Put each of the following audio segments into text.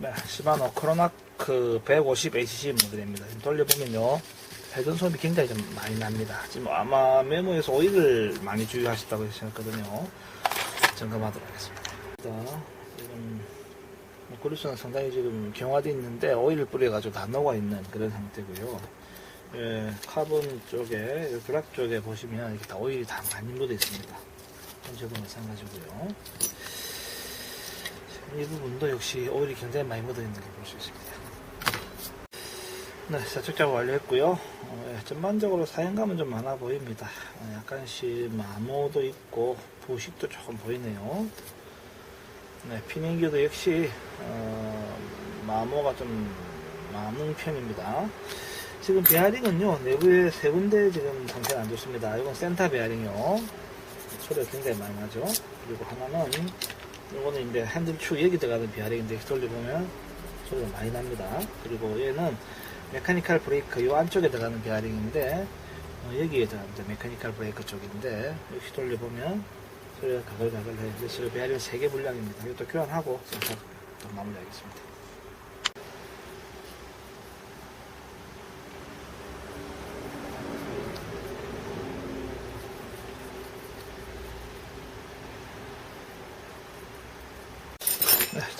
네, 시바노 크로나크 150HC 모델입니다. 돌려보면요. 회전 소음이 굉장히 좀 많이 납니다. 지금 아마 메모에서 오일을 많이 주의하셨다고 하셨거든요. 점검하도록 하겠습니다. 지금 그루스는 상당히 지금 경화되어 있는데 오일을 뿌려가지고 다 녹아 있는 그런 상태고요. 예, 카본 쪽에 이 블락 쪽에 보시면 이렇게 다 오일이 다 많이 묻어 있습니다. 전체도 마찬가지고요. 이 부분도 역시 오일이 굉장히 많이 묻어 있는 걸 볼 수 있습니다. 네, 세척 작업 완료했고요. 어, 예, 전반적으로 사용감은 좀 많아 보입니다. 어, 약간씩 마모도 있고 부식도 조금 보이네요. 네, 피닝기도 역시 어, 마모가 좀 많은 편입니다. 지금 베어링은요 내부에 세 군데 지금 상태가 안 좋습니다. 이건 센터 베어링이요. 소리가 굉장히 많이 나죠. 그리고 하나는 이거는 이제 핸들 축 여기 들어가는 베어링인데 돌려보면 소리가 많이 납니다. 그리고 얘는 메카니컬 브레이크 이 안쪽에 들어가는 베어링인데 어, 여기에 이제 메카니컬 브레이크 쪽인데 역시 돌려보면 소리가 가글가글해요. 그래서 지금 베어링 3개 분량입니다. 이것도 교환하고 또 마무리하겠습니다.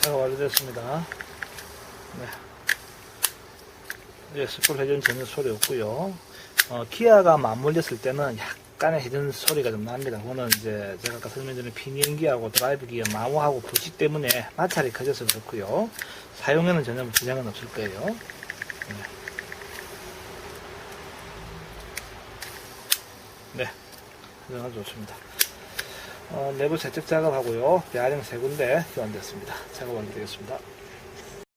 네, 작업 완료됐습니다. 네. 이제 스풀 회전 전혀 소리 없고요. 어, 기아가 맞물렸을 때는 약간의 회전 소리가 좀 납니다. 그거는 이제 제가 아까 설명드린 피니언 기하고 드라이브 기어 마모하고 부식 때문에 마찰이 커져서 그렇고요. 사용에는 전혀 지장은 없을 거예요. 네. 네. 아주 좋습니다. 어, 내부 세척 작업하고요. 베어링 세 군데 교환됐습니다. 작업 완료되겠습니다.